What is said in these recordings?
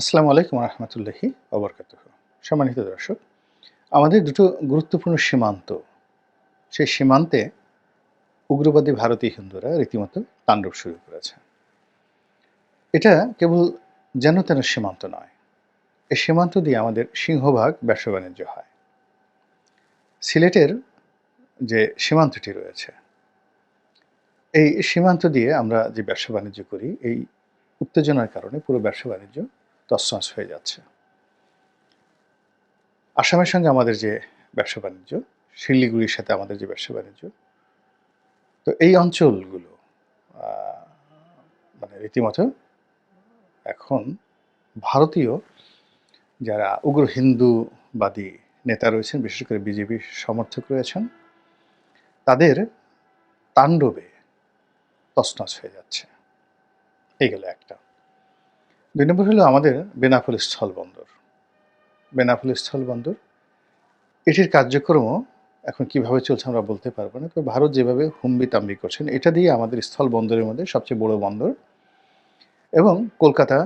আসসালামু আলাইকুম রহমতুল্লাহি অবরকাত সম্মানিত দর্শক, আমাদের দুটো গুরুত্বপূর্ণ সীমান্ত। সেই সীমান্তে উগ্রবাদী ভারতীয় হিন্দুরা রীতিমতো তাণ্ডব শুরু করেছে। এটা কেবল যেন তেন সীমান্ত নয় এই সীমান্ত দিয়ে আমাদের সিংহভাগ ব্যবসা বাণিজ্য হয়। সিলেটের যে সীমান্তটি রয়েছে, এই সীমান্ত দিয়ে আমরা যে ব্যবসা বাণিজ্য করি, এই উত্তেজনার কারণে পুরো ব্যবসা বাণিজ্য তছনছ হয়ে যাচ্ছে। আসামের সঙ্গে আমাদের যে ব্যবসা বাণিজ্য, শিলিগুড়ির সাথে আমাদের যে ব্যবসা বাণিজ্য, তো এই অঞ্চলগুলো মানে রীতিমতো এখন ভারতীয় যারা উগ্র হিন্দুবাদী নেতা রয়েছেন, বিশেষ করে বিজেপির সমর্থক রয়েছেন, তাদের তাণ্ডবে তছনছ হয়ে যাচ্ছে। এই গেল একটা। দুই নম্বর হলো আমাদের বেনাফুল স্থল বন্দর। বেনাফুল স্থল বন্দর, এটির কার্যক্রমও এখন কীভাবে চলছে আমরা বলতে পারব না, তবে ভারত যেভাবে হুম্বি তাম্বি করছেন, এটা দিয়ে আমাদের স্থল বন্দরের মধ্যে সবচেয়ে বড় বন্দর। এবং কলকাতা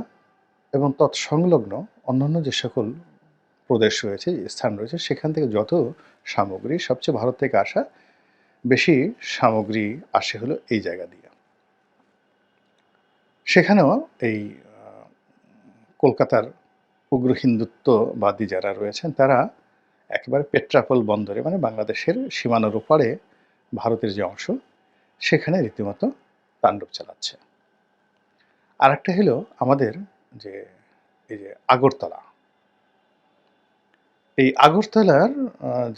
এবং তৎসংলগ্ন অন্যান্য যে সকল প্রদেশ রয়েছে স্থান রয়েছে, সেখান থেকে যত সামগ্রী, সবচেয়ে ভারত থেকে আসা বেশি সামগ্রী আসে হলো এই জায়গা দিয়ে। সেখানেও এই কলকাতার উগ্র হিন্দুত্ববাদী যারা রয়েছেন, তারা একেবারে পেট্রাপল বন্দরে মানে বাংলাদেশের সীমানার ওপারে ভারতের যে অংশ, সেখানে রীতিমতো তাণ্ডব চালাচ্ছে। আর একটা হলো আমাদের যে, এই যে আগরতলা। এই আগরতলার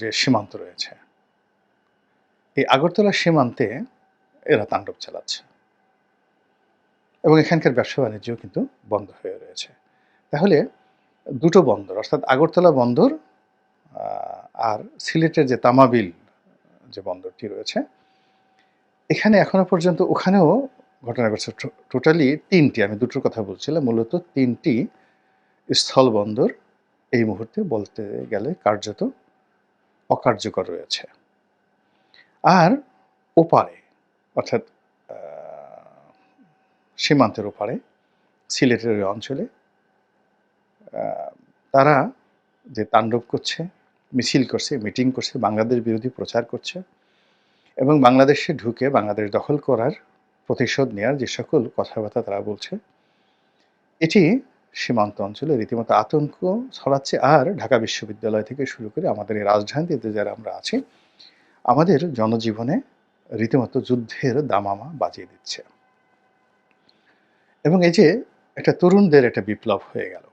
যে সীমান্ত রয়েছে, এই আগরতলা সীমান্তে এরা তাণ্ডব চালাচ্ছে। এবং এখানকার ব্যবসা বাণিজ্য কিন্তু বন্ধ হয়ে রয়েছে। তাহলে দুটো বন্দর, অর্থাৎ আগরতলা বন্দর আর সিলেটের যে তামাবিল যে বন্দরটি রয়েছে, এখানে এখনও পর্যন্ত ওখানেও ঘটনা ঘটছে। টোটালি তিনটি, আমি দুটোর কথা বলছিলাম, মূলত তিনটি স্থল বন্দর এই মুহূর্তে বলতে গেলে কার্যত অকার্যকর রয়েছে। আর ওপারে, অর্থাৎ সীমান্তের ওপারে, সিলেটের অঞ্চলে তারা যে তাণ্ডব করছে, মিছিল করছে, মিটিং করছে, বাংলাদেশ বিরোধী প্রচার করছে এবং বাংলাদেশে ঢুকে বাংলাদেশ দখল করার প্রতিশোধ নেওয়ার যে সকল কথাবার্তা তারা বলছে, এটি সীমান্ত অঞ্চলে রীতিমতো আতঙ্ক ছড়াচ্ছে। আর ঢাকা বিশ্ববিদ্যালয় থেকে শুরু করে আমাদের এই রাজধানীতে যারা আমরা আছি, আমাদের জনজীবনে রীতিমতো যুদ্ধের দামামা বাজিয়ে দিচ্ছে। এবং এই যে একটা তরুণদের একটা বিপ্লব হয়ে গেল।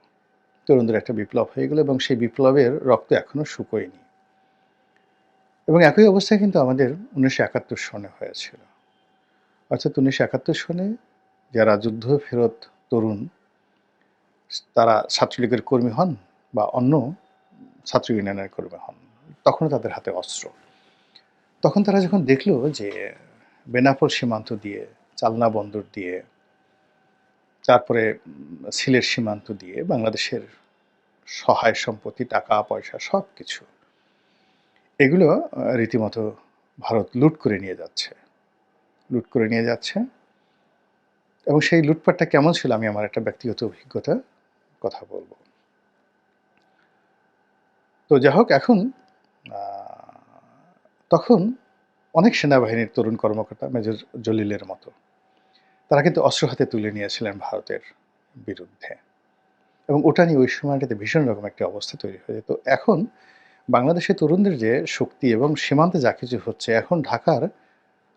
তরুণদের একটা বিপ্লব হয়ে গেল এবং সেই বিপ্লবের রক্ত এখনও শুকোয়নি। এবং একই অবস্থা কিন্তু আমাদের উনিশশো একাত্তর সনে হয়েছিল। অর্থাৎ উনিশশো একাত্তর সনে যারা যুদ্ধ ফেরত তরুণ, তারা ছাত্রলীগের কর্মী হন বা অন্য ছাত্র ইউনিয়নের কর্মী হন, তখনও তাদের হাতে অস্ত্র। তখন তারা যখন দেখল যে বেনাপোল সীমান্ত দিয়ে, চালনা বন্দর দিয়ে তারপরে সিলেট সীমান্ত দিয়ে বাংলাদেশের সহায় সম্পত্তি, টাকা, পয়সা সব কিছু এগুলো রীতিমতো ভারত লুট করে নিয়ে যাচ্ছে। লুট করে নিয়ে যাচ্ছে। এবং সেই লুটপাটটা কেমন ছিল আমি আমার একটা ব্যক্তিগত অভিজ্ঞতা, কথা বলব। তো যাই হোক, এখন তখন অনেক সেনাবাহিনীর তরুণ কর্মকর্তা, মেজর জলিলের মতো তারা কিন্তু অস্ত্র হাতে তুলে নিয়েছিলেন ভারতের বিরুদ্ধে। এবং ওটা নিয়ে ওই সময়টাতে ভীষণ রকম একটা অবস্থা তৈরি হয়ে যেত। এখন বাংলাদেশের তরুণদের যে শক্তি এবং সীমান্তে যা কিছু হচ্ছে, এখন ঢাকার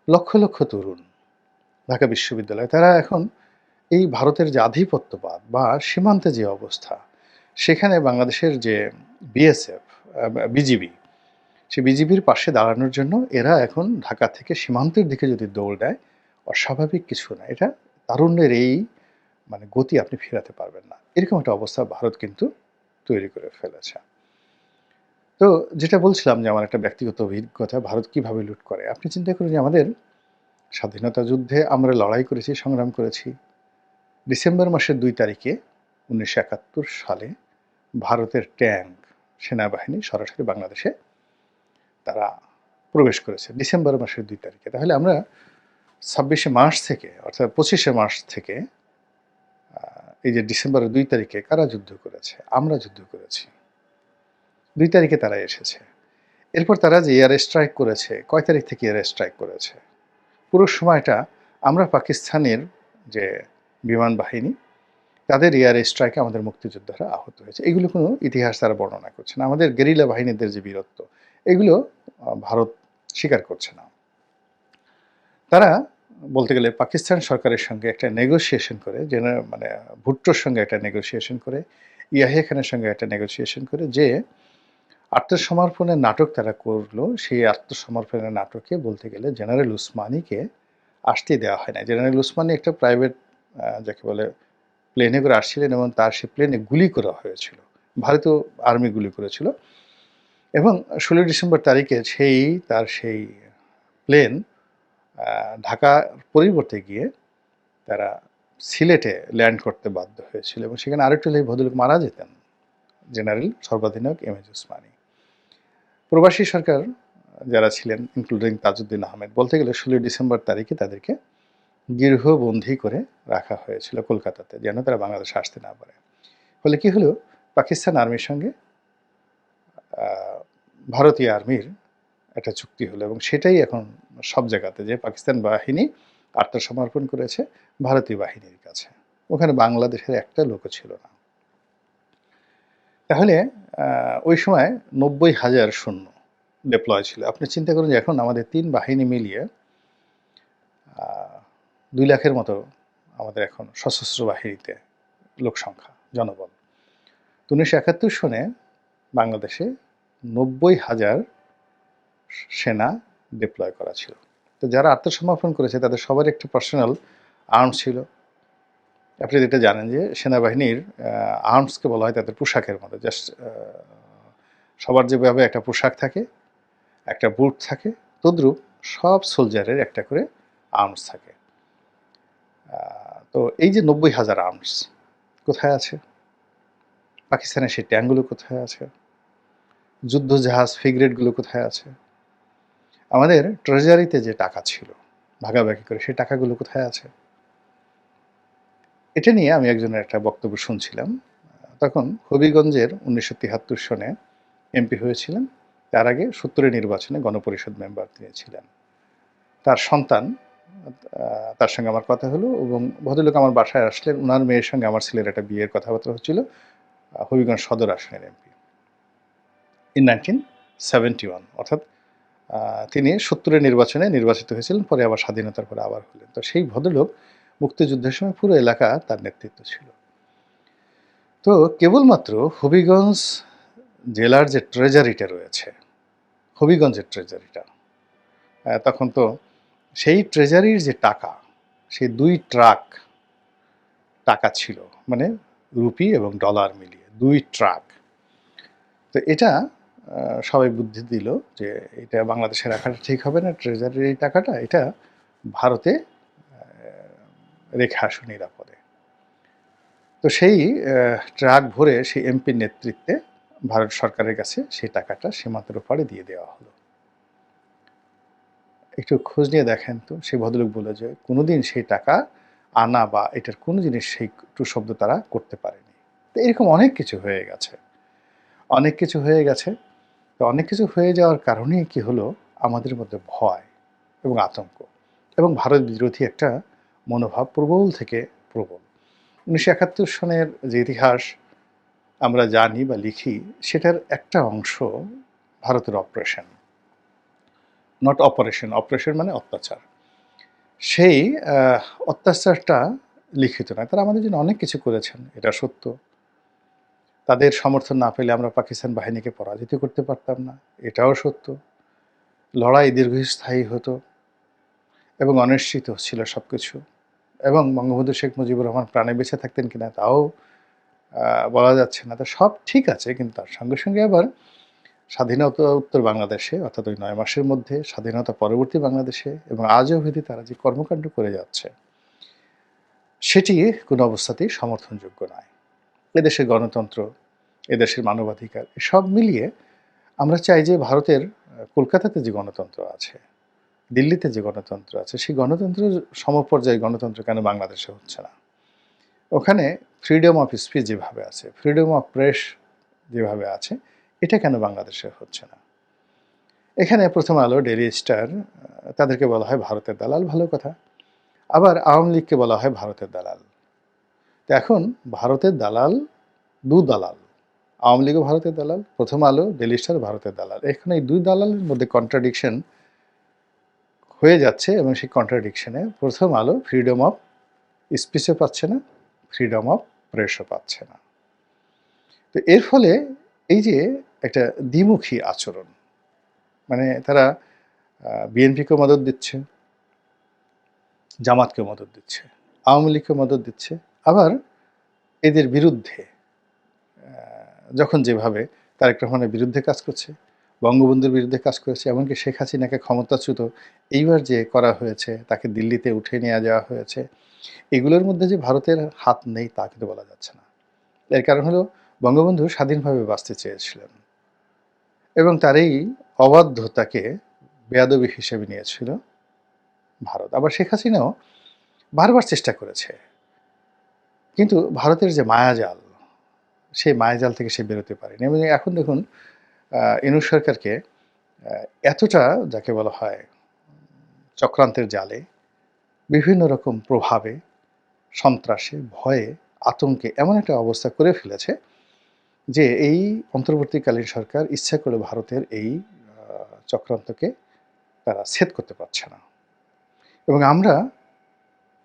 লক্ষ লক্ষ তরুণ, ঢাকা বিশ্ববিদ্যালয়, তারা এখন এই ভারতের যে আধিপত্যবাদ বা সীমান্তে যে অবস্থা, সেখানে বাংলাদেশের যে বিএসএফ বিজিবি, সে বিজিবির পাশে দাঁড়ানোর জন্য এরা এখন ঢাকা থেকে সীমান্তের দিকে যদি দৌড় দেয় অস্বাভাবিক কিছু না। এটা তারুণ্যের এই মানে গতি আপনি ফেরাতে পারবেন না। এরকম একটা অবস্থা ভারত কিন্তু তৈরি করে ফেলেছে। তো যেটা বলছিলাম যে, আমার একটা ব্যক্তিগত অভিজ্ঞতা, ভারত কীভাবে লুট করে? আপনি চিন্তা করুন যে, আমাদের স্বাধীনতা যুদ্ধে আমরা লড়াই করেছি, সংগ্রাম করেছি। ডিসেম্বর মাসের দুই তারিখে উনিশশো একাত্তর সালে ভারতের ট্যাঙ্ক সেনাবাহিনী সরাসরি বাংলাদেশে তারা প্রবেশ করেছে, ডিসেম্বর মাসের দুই তারিখে। তাহলে আমরা ছাব্বিশে মার্চ থেকে, অর্থাৎ পঁচিশে মার্চ থেকে এই যে ডিসেম্বরের দুই তারিখে কারা যুদ্ধ করেছে? আমরা যুদ্ধ করেছি। দুই তারিখে তারা এসেছে। এরপর তারা যে এয়ার স্ট্রাইক করেছে, কয় তারিখ থেকে এয়ার স্ট্রাইক করেছে? পুরো সময়টা আমরা পাকিস্তানের যে বিমান বাহিনী, তাদের এয়ার স্ট্রাইকে আমাদের মুক্তিযোদ্ধারা আহত হয়েছে। এগুলো কোনো ইতিহাস তারা বর্ণনা করছে না। আমাদের গেরিলা বাহিনীদের যে বীরত্ব, এগুলো ভারত স্বীকার করছে না। তারা বলতে গেলে পাকিস্তান সরকারের সঙ্গে একটা নেগোসিয়েশন করে, যেন মানে ভুট্টোর সঙ্গে একটা নেগোসিয়েশন করে, ইয়াহিয়া খানের সঙ্গে একটা নেগোসিয়েশন করে, যে আত্মসমর্পণের নাটক তারা করল, সেই আত্মসমর্পণের নাটকে বলতে গেলে জেনারেল উসমানীকে আসতে দেওয়া হয় না জেনারেল উসমানী একটা প্রাইভেট যাকে বলে প্লেনে করে আসছিলেন এবং তার সেই প্লেনে গুলি করা হয়েছিল। ভারতীয় আর্মি গুলি করেছিল। এবং ষোলোই ডিসেম্বর তারিখে সেই, তার সেই প্লেন ঢাকা পরিবর্তে গিয়ে তারা সিলেটে ল্যান্ড করতে বাধ্য হয়েছিল এবং সেখানে আরেকটু হলে ভদ্রলোক মারা যেতেন, জেনারেল সর্বাধিনায়ক এম এজ উসমানী প্রবাসী সরকার যারা ছিলেন ইনক্লুডিং তাজউদ্দিন আহমেদ, বলতে গেলে ষোলোই ডিসেম্বর তারিখে তাদেরকে গৃহবন্দী করে রাখা হয়েছিল কলকাতাতে, যেন তারা বাংলাদেশে আসতে না পারে। ফলে কি হলো? পাকিস্তান আর্মির সঙ্গে ভারতীয় আর্মির একটা চুক্তি হলো এবং সেটাই এখন সব জায়গাতে যে পাকিস্তান বাহিনী আত্মসমর্পণ করেছে ভারতীয় বাহিনীর কাছে। ওখানে বাংলাদেশের একটা লোকও ছিল না। তাহলে ওই সময় নব্বই হাজার শূন্য ডিপ্লয় ছিল। আপনি চিন্তা করুন যে এখন আমাদের তিন বাহিনী মিলিয়ে দুই লাখের মতো আমাদের এখন সশস্ত্র বাহিনীতে লোক সংখ্যা, জনবল। উনিশশো একাত্তর সনে বাংলাদেশে নব্বই হাজার সেনা ডিপ্লয় করা ছিল। তো যারা আত্মসমর্পণ করেছে, তাদের সবার একটি পার্সোনাল আর্মস ছিল। আপনি যেটা জানেন যে সেনাবাহিনীর আর্মসকে বলা হয় তাদের পোশাকের মতো জাস্ট সবার যেভাবে একটা পোশাক থাকে, একটা বুট থাকে, তদ্রূপ সব সোলজারের একটা করে আর্মস থাকে। তো এই যে নব্বই হাজার আর্মস কোথায় আছে? পাকিস্তানের সেই ট্যাঙ্কগুলো কোথায় আছে? যুদ্ধ জাহাজ ফিগ্রেটগুলো কোথায় আছে? আমাদের ট্রেজারিতে যে টাকা ছিল, ভাগাভাগি করে, সেই টাকাগুলো কোথায় আছে? এটা নিয়ে আমি একজনের একটা বক্তব্য শুনছিলাম। তখন হবিগঞ্জের উনিশশো তিয়াত্তর সনে এমপি হয়েছিলেন। তার আগে সত্তরের নির্বাচনে গণপরিষদ মেম্বার তিনি ছিলেন। তার সন্তান তার সঙ্গে আমার কথা হলো এবং ভদ্রলোক আমার বাসায় আসলেন। ওনার মেয়ের সঙ্গে আমার ছেলের একটা বিয়ের কথাবার্তা হচ্ছিল, হবিগঞ্জ সদর আসনের MP. In nineteen seventy one অর্থাৎ তিনি সত্তরের নির্বাচনে নির্বাচিত হয়েছিলেন, পরে আবার স্বাধীনতার পরে আবার হলেন। তো সেই ভদ্রলোক মুক্তিযুদ্ধের সময় পুরো এলাকা তার নেতৃত্ব ছিল। তো কেবলমাত্র হবিগঞ্জ জেলার যে ট্রেজারিটা রয়েছে, হবিগঞ্জের ট্রেজারিটা তখন তো সেই ট্রেজারির যে টাকা, সেই দুই ট্রাক টাকা ছিল মানে রুপি এবং ডলার মিলিয়ে, দুই ট্রাক। তো এটা সবাই বুদ্ধি দিল যে এটা বাংলাদেশে রাখাটা ঠিক হবে না ট্রেজারির এই টাকাটা এটা ভারতে রেখে আসো নিরাপদে। তো সেই ট্রাক ভরে সেই এমপির নেতৃত্বে ভারত সরকারের কাছে সেই টাকাটা সীমান্তের ওপারে দিয়ে দেওয়া হলো। একটু খোঁজ নিয়ে দেখেন তো, সেই ভদ্রলোক বলে যে কোনোদিন সেই টাকা আনা বা এটার কোনো জিনিস সেই টু শব্দ তারা করতে পারেনি। তো এরকম অনেক কিছু হয়ে গেছে। অনেক কিছু হয়ে গেছে। তো অনেক কিছু হয়ে যাওয়ার কারণে কি হলো? আমাদের মধ্যে ভয় এবং আতঙ্ক এবং ভারত বিরোধী একটা মনোভাব প্রবল থেকে প্রবল। উনিশশো একাত্তর সনের যে ইতিহাস আমরা জানি বা লিখি, সেটার একটা অংশ ভারতের অপারেশন। নট অপারেশন অপারেশন মানে অত্যাচার। সেই অত্যাচারটা লিখিত নয়, তারা আমাদের জন্য অনেক কিছু করেছেন, এটা সত্য। তাদের সমর্থন না পেলে আমরা পাকিস্তান বাহিনীকে পরাজিত করতে পারতাম না। এটাও সত্য। লড়াই দীর্ঘস্থায়ী হতো এবং অনিশ্চিত ছিল সব কিছু এবং বঙ্গবন্ধু শেখ মুজিবুর রহমান প্রাণে বেঁচে থাকতেন কিনা তাও বলা যাচ্ছে না। তো সব ঠিক আছে, কিন্তু তার সঙ্গে সঙ্গে আবার স্বাধীনতা উত্তর বাংলাদেশে, অর্থাৎ ওই নয় মাসের মধ্যে স্বাধীনতা পরবর্তী বাংলাদেশে এবং আজও অবধি তারা যে কর্মকাণ্ড করে যাচ্ছে, সেটি কোনো অবস্থাতেই সমর্থনযোগ্য নয়। এদেশের গণতন্ত্র, এদেশের মানবাধিকার, সব মিলিয়ে আমরা চাই যে ভারতের কলকাতাতে যে গণতন্ত্র আছে, দিল্লিতে যে গণতন্ত্র আছে, সেই গণতন্ত্রের সমপর্যায়ে গণতন্ত্র কেন বাংলাদেশে হচ্ছে না? ওখানে ফ্রিডম অফ স্পিচ যেভাবে আছে ফ্রিডম অফ প্রেস যেভাবে আছে, এটা কেন বাংলাদেশে হচ্ছে না? এখানে প্রথম আলো ডেলি স্টার তাদেরকে বলা হয় ভারতের দালাল, ভালো কথা। আবার আওয়ামী লীগকে বলা হয় ভারতের দালাল। তো এখন ভারতের দালাল দু দালাল। আওয়ামী লীগও ভারতের দালাল, প্রথম আলো ডেলি স্টার ভারতের দালাল। এখানে এই দুই দালালের মধ্যে কন্ট্রাডিকশন হয়ে যাচ্ছে এবং সেই কন্ট্রাডিকশনে প্রথম আলো ফ্রিডম অফ স্পিচও পাচ্ছে না ফ্রিডম অফ প্রেসও পাচ্ছে না। তো এর ফলে এই যে একটা দ্বিমুখী আচরণ মানে তারা বিএনপিকেও মদত দিচ্ছে, জামাতকেও মদত দিচ্ছে, আওয়ামী লীগকে মদত দিচ্ছে আবার এদের বিরুদ্ধে যখন যেভাবে তারেক রহমানের বিরুদ্ধে কাজ করছে, বঙ্গবন্ধুর বিরুদ্ধে কাজ করেছে, এমনকি শেখ হাসিনাকে ক্ষমতাচ্যুত এইবার যে করা হয়েছে, তাকে দিল্লিতে উঠে নিয়ে যাওয়া হয়েছে, এগুলোর মধ্যে যে ভারতের হাত নেই তা কিন্তু বলা যাচ্ছে না। এর কারণ হলো বঙ্গবন্ধু স্বাধীনভাবে বাঁচতে চেয়েছিলেন এবং তার এই অবাধ্যতাকে বেয়াদবি হিসেবে নিয়েছিল ভারত। আবার শেখ হাসিনাও বারবার চেষ্টা করেছে কিন্তু ভারতের যে মায়াজাল, সেই মায়াজাল থেকে সে বেরোতে পারেনি। এবং এখন দেখুন ইনু সরকারকে এতটা যাকে বলা হয় চক্রান্তের জালে, বিভিন্ন রকম প্রভাবে, সন্ত্রাসে, ভয়ে, আতঙ্কে এমন একটা অবস্থা করে ফেলেছে যে এই অন্তর্বর্তীকালীন সরকার ইচ্ছা করে ভারতের এই চক্রান্তকে তারা ছেদ করতে পারছে না। এবং আমরা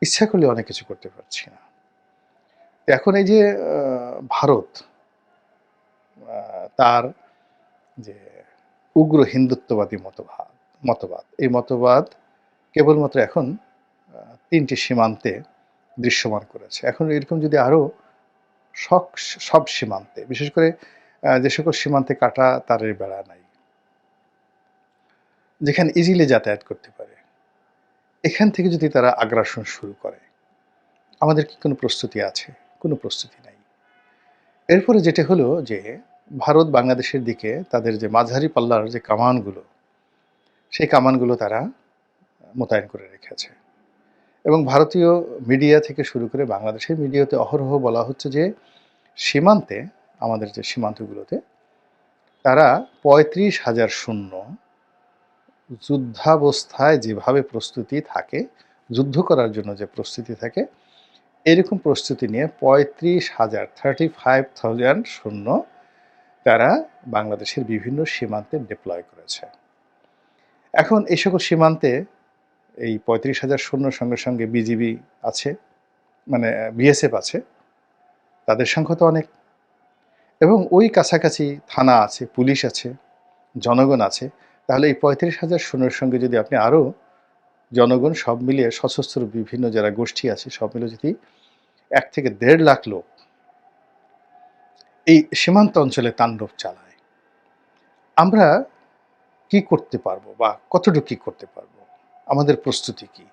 ইচ্ছা করলে অনেক কিছু করতে পারছি না। এখন এই যে ভারত তার যে উগ্র হিন্দুত্ববাদী মতবাদ মতবাদ, এই মতবাদ কেবলমাত্র এখন তিনটি সীমান্তে দৃশ্যমান করেছে। এখন এরকম যদি আরও সব সব সীমান্তে, বিশেষ করে যে সকল সীমান্তে কাটা তারের বেড়া নাই, যেখানে ইজিলি যাতায়াত করতে পারে, এখান থেকে যদি তারা আগ্রাসন শুরু করে, আমাদের কি কোনো প্রস্তুতি আছে? কোনো প্রস্তুতি নাই। এরপরে যেটা হলো যে, ভারত বাংলাদেশের দিকে তাদের যে মাঝারি পাল্লার যে কামানগুলো, সেই কামানগুলো তারা মোতায়েন করে রেখেছে। এবং ভারতীয় মিডিয়া থেকে শুরু করে বাংলাদেশের মিডিয়াতে অহরহ বলা হচ্ছে যে, সীমান্তে, আমাদের যে সীমান্তগুলোতে, তারা পঁয়ত্রিশ হাজার শূন্য যুদ্ধাবস্থায় যেভাবে প্রস্তুতি থাকে, যুদ্ধ করার জন্য যে প্রস্তুতি থাকে এরকম প্রস্তুতি নিয়ে পঁয়ত্রিশ হাজার থার্টি ফাইভ থাউজেন্ড শূন্য তারা বাংলাদেশের বিভিন্ন সীমান্তে ডিপ্লয় করেছে। এখন এই সকল সীমান্তে এই পঁয়ত্রিশ হাজার শূন্যর সঙ্গে সঙ্গে বিজিবি আছে মানে বিএসএফ আছে, তাদের সংখ্যা তো অনেক। এবং ওই কাছাকাছি থানা আছে, পুলিশ আছে, জনগণ আছে, তাহলে এই পঁয়ত্রিশ হাজার শূন্যের সঙ্গে যদি আপনি আরও জনগণ সব মিলিয়ে সশস্ত্র বিভিন্ন যারা গোষ্ঠী আছে, সব মিলে যদি এক থেকে দেড় লাখ লোক এই সীমান্ত অঞ্চলে তাণ্ডব চালায়, আমরা কি করতে পারব বা কতটুকু কি করতে পারব? আমাদের প্রস্তুতি কি?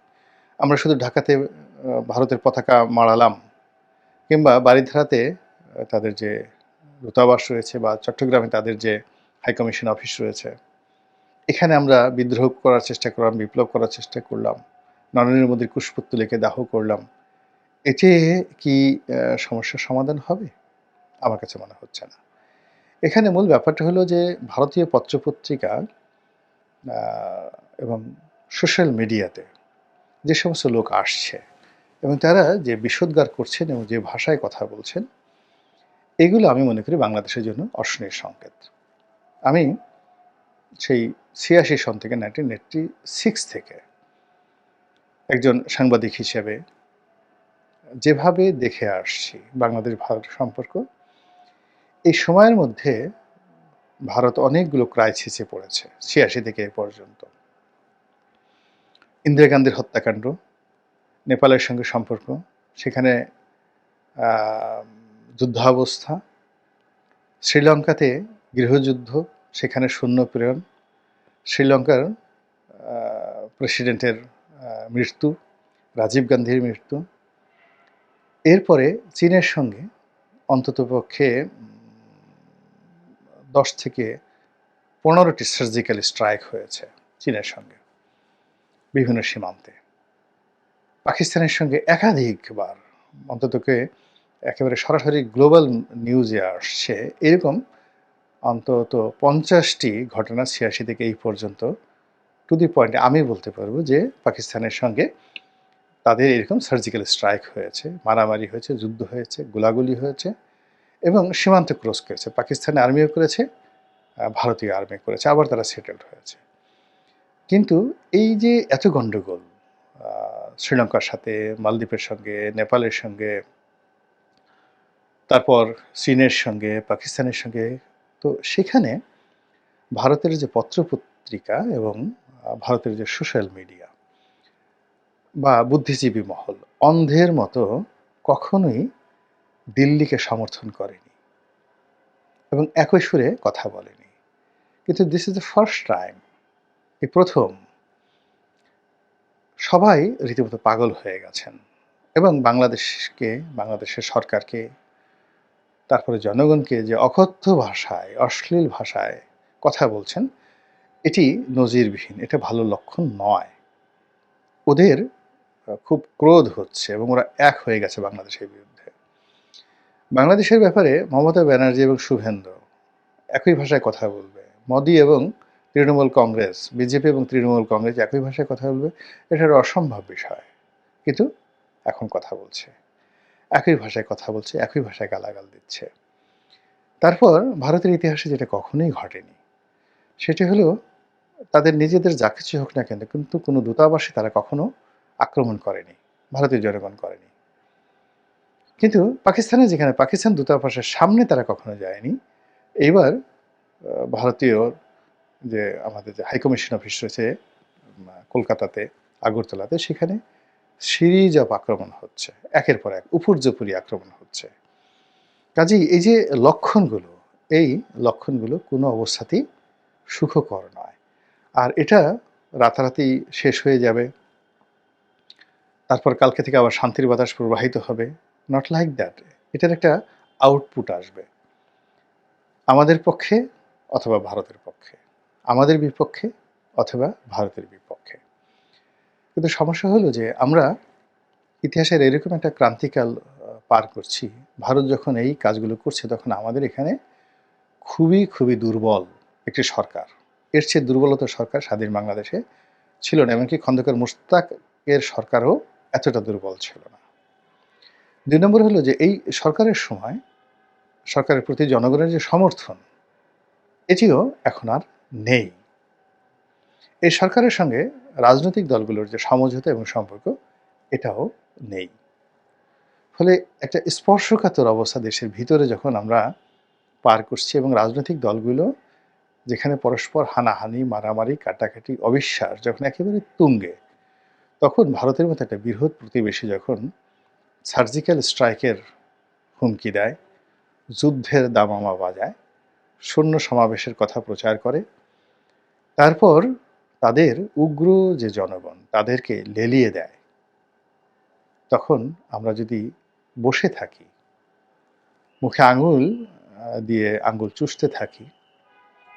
আমরা শুধু ঢাকাতে ভারতের পতাকা মারালাম কিংবা বাড়িধারাতে তাদের যে দূতাবাস রয়েছে বা চট্টগ্রামে তাদের যে হাইকমিশন অফিস রয়েছে এখানে আমরা বিদ্রোহ করার চেষ্টা করলাম, বিপ্লব করার চেষ্টা করলাম নরেন্দ্র মোদীর কুশপুত্তলিকে দাহ করলাম। এতে কি সমস্যার সমাধান হবে? আমার কাছে মনে হচ্ছে না। এখানে মূল ব্যাপারটা হলো যে ভারতীয় পত্রপত্রিকা এবং সোশ্যাল মিডিয়াতে যে সমস্ত লোক আসছে এবং তারা যে বিষোদ্গার করছেন এবং যে ভাষায় কথা বলছেন, এগুলো আমি মনে করি বাংলাদেশের জন্য অর্শনীয় সংকেত। আমি সেই ছিয়াশি সন থেকে নাইনটিন এইটটি সিক্স থেকে একজন সাংবাদিক হিসেবে যেভাবে দেখে আসছি বাংলাদেশ ভারত সম্পর্ক, এই সময়ের মধ্যে ভারত অনেকগুলো ক্রাইসিসে পড়েছে, ছিয়াশি থেকে এ পর্যন্ত। ইন্দিরা গান্ধীর হত্যাকাণ্ড, নেপালের সঙ্গে সম্পর্ক, সেখানে যুদ্ধাবস্থা, শ্রীলঙ্কাতে গৃহযুদ্ধ সেখানে সৈন্য প্রেরণ শ্রীলঙ্কার প্রেসিডেন্টের মৃত্যু, রাজীব গান্ধীর মৃত্যু। এরপরে চীনের সঙ্গে অন্ততপক্ষে দশ থেকে পনেরোটি সার্জিক্যাল স্ট্রাইক হয়েছে চীনের সঙ্গে বিভিন্ন সীমান্তে। পাকিস্তানের সঙ্গে একাধিকবার অন্ততকে একেবারে সরাসরি গ্লোবাল নিউজে আসছে, এরকম অন্তত পঞ্চাশটি ঘটনা ছিয়াশি থেকে এই পর্যন্ত টু দি পয়েন্ট আমি বলতে পারব যে পাকিস্তানের সঙ্গে তাদের এরকম সার্জিক্যাল স্ট্রাইক হয়েছে, মারামারি হয়েছে, যুদ্ধ হয়েছে, গোলাগুলি হয়েছে এবং সীমান্ত ক্রস করেছে। পাকিস্তান আর্মিও করেছে ভারতীয় আর্মি করেছে, আবার তারা সেটেলড হয়েছে। কিন্তু এই যে এত গণ্ডগোল শ্রীলঙ্কার সাথে, মালদ্বীপের সঙ্গে, নেপালের সঙ্গে, তারপর চীনের সঙ্গে, পাকিস্তানের সঙ্গে তো সেখানে ভারতের যে পত্রপত্রিকা এবং ভারতের যে সোশ্যাল মিডিয়া বা বুদ্ধিজীবী মহল, অন্ধের মতো কখনোই দিল্লিকে সমর্থন করেনি এবং একই সুরে কথা বলেনি। কিন্তু this is the first time এই প্রথম, সবাই রীতিমতো পাগল হয়ে গেছেন এবং বাংলাদেশকে, বাংলাদেশের সরকারকে তারপরে জনগণকে যে অকথ্য ভাষায়, অশ্লীল ভাষায় কথা বলছেন, এটি নজিরবিহীন, এটা ভালো লক্ষণ নয়। ওদের খুব ক্রোধ হচ্ছে এবং ওরা এক হয়ে গেছে বাংলাদেশের বিরুদ্ধে। বাংলাদেশের ব্যাপারে মমতা ব্যানার্জি এবং শুভেন্দ্র একই ভাষায় কথা বলবে। মোদি এবং তৃণমূল কংগ্রেস, বিজেপি এবং তৃণমূল কংগ্রেস একই ভাষায় কথা বলবে এটা অসম্ভব বিষয়। কিন্তু এখন কথা বলছে। একই ভাষায় কথা বলছে, একই ভাষায় গালাগাল দিচ্ছে। তারপর ভারতের ইতিহাসে যেটা কখনোই ঘটেনি, সেটি হলো তাদের নিজেদের যা কিছু হোক না কেন, কিন্তু কোনো দূতাবাসে তারা কখনো আক্রমণ করেনি, ভারতীয় জনগণ করেনি। কিন্তু পাকিস্তানে যেখানে পাকিস্তান দূতাবাসের সামনে তারা কখনো যায়নি, এইবার ভারতীয় যে আমাদের যে হাইকমিশন অফিস রয়েছে কলকাতাতে, আগরতলাতে, সেখানে সিরিজ অফ আক্রমণ হচ্ছে, একের পর এক উপর্যপুরি আক্রমণ হচ্ছে। কাজেই এই যে লক্ষণগুলো, এই লক্ষণগুলো কোনো অবস্থাতেই সুখকর নয়। আর এটা রাতারাতি শেষ হয়ে যাবে। তারপর কালকে থেকে আবার শান্তির বাতাস প্রবাহিত হবে। নট লাইক দ্যাট এটার একটা আউটপুট আসবে। আমাদের পক্ষে অথবা ভারতের পক্ষে। আমাদের বিপক্ষে অথবা ভারতের বিপক্ষে। কিন্তু সমস্যা হলো যে আমরা ইতিহাসের এরকম একটা ক্রান্তিকাল পার করছি। ভারত যখন এই কাজগুলো করছে তখন আমাদের এখানে খুবই খুবই দুর্বল একটি সরকার। এর চেয়ে দুর্বলতা সরকার স্বাধীন বাংলাদেশে ছিল না, এমনকি খন্দকার মুস্তাকের সরকারও এতটা দুর্বল ছিল না। দুই নম্বর হলো যে এই সরকারের সময় সরকারের প্রতি জনগণের যে সমর্থন, এটিও এখন আর নেই। এই সরকারের সঙ্গে রাজনৈতিক দলগুলোর যে সমঝোতা এবং সম্পর্ক, এটাও নেই। ফলে একটা স্পর্শকাতর অবস্থা দেশের ভিতরে যখন আমরা পার করছি এবং রাজনৈতিক দলগুলো যেখানে পরস্পর হানাহানি, মারামারি, কাটাকাটি, অবিশ্বাস যখন একেবারে তুঙ্গে, তখন ভারতের মতো একটা বৃহৎ প্রতিবেশী যখন সার্জিক্যাল স্ট্রাইকের হুমকি দেয়, যুদ্ধের দামামা বাজায়, সৈন্য সমাবেশের কথা প্রচার করে, তারপর তাদের উগ্র যে জনগণ তাদেরকে লেলিয়ে দেয়। তখন আমরা যদি বসে থাকি, মুখে আঙুল দিয়ে আঙুল চুষতে থাকি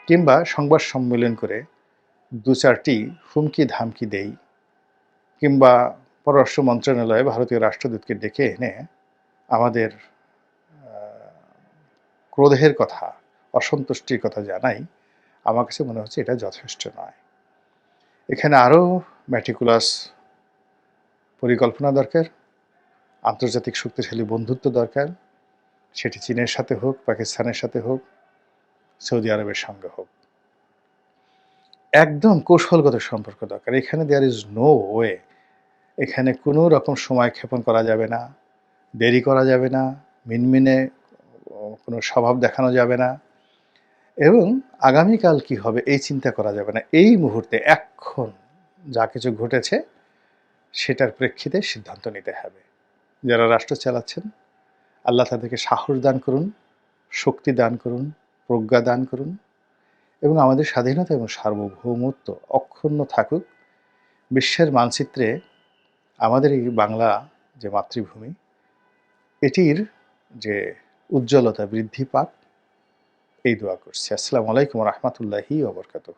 কিংবা সংবাদ সম্মেলন করে দু চারটি হুমকি ধামকি দেই কিংবা পররাষ্ট্র মন্ত্রণালয়ে ভারতীয় রাষ্ট্রদূতকে ডেকে এনে আমাদের ক্রোধের কথা, অসন্তুষ্টির কথা জানাই, আমার কাছে মনে হচ্ছে এটা যথেষ্ট নয়। এখানে আরও ম্যাটিকুলাস পরিকল্পনা দরকার, আন্তর্জাতিক শক্তিশালী বন্ধুত্ব দরকার। সেটি চীনের সাথে হোক, পাকিস্তানের সাথে হোক, সৌদি আরবের সঙ্গে হোক। একদম কৌশলগত সম্পর্ক দরকার। এখানে দেয়ার ইজ নো ওয়ে এখানে কোনো রকম সময় ক্ষেপণ করা যাবে না, দেরি করা যাবে না, মিনমিনে কোনো স্বভাব দেখানো যাবে না। এবং আগামীকাল কি হবে, এই চিন্তা করা যাবে না। এই মুহূর্তে এখন যা কিছু ঘটেছে, সেটার প্রেক্ষিতে সিদ্ধান্ত নিতে হবে। যারা রাষ্ট্র চালাচ্ছেন, আল্লাহ তাদেরকে সাহস দান করুন, শক্তি দান করুন, প্রজ্ঞা দান করুন এবং আমাদের স্বাধীনতা এবং সার্বভৌমত্ব অক্ষুণ্ণ থাকুক। বিশ্বের মানচিত্রে আমাদের এই বাংলা যে মাতৃভূমি, এটির যে উজ্জ্বলতা বৃদ্ধি পাক, এই দোয়া করছি। আসসালামু আলাইকুম রহমতুল্লাহি ওবরকাতুহ